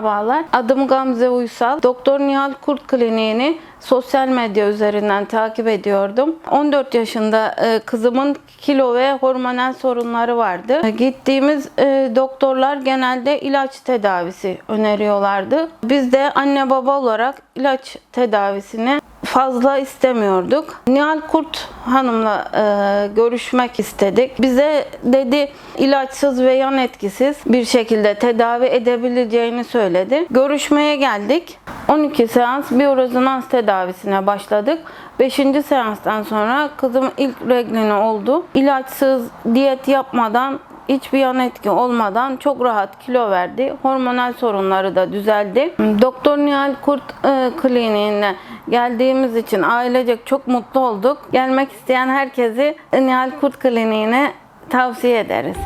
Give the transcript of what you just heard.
Merhabalar. Adım Gamze Uysal. Doktor Nihal Kurt Kliniğini sosyal medya üzerinden takip ediyordum. 14 yaşında e, kızımın kilo ve hormonal sorunları vardı. E, Gittiğimiz e, doktorlar genelde ilaç tedavisi öneriyorlardı. Biz de anne baba olarak ilaç tedavisini fazla istemiyorduk. Nihal Kurt Hanım'la e, görüşmek istedik. Bize dedi ilaçsız ve yan etkisiz bir şekilde tedavi edebileceğini söyledi. Görüşmeye geldik. 12 seans biyorezonans tedavisine başladık. 5. seanstan sonra kızım ilk reglini oldu. İlaçsız, diyet yapmadan hiçbir yan etki olmadan çok rahat kilo verdi. Hormonal sorunları da düzeldi. Doktor Nihal Kurt e, Kliniğine geldiğimiz için ailecek çok mutlu olduk. Gelmek isteyen herkesi Nihal Kurt Kliniğine tavsiye ederiz.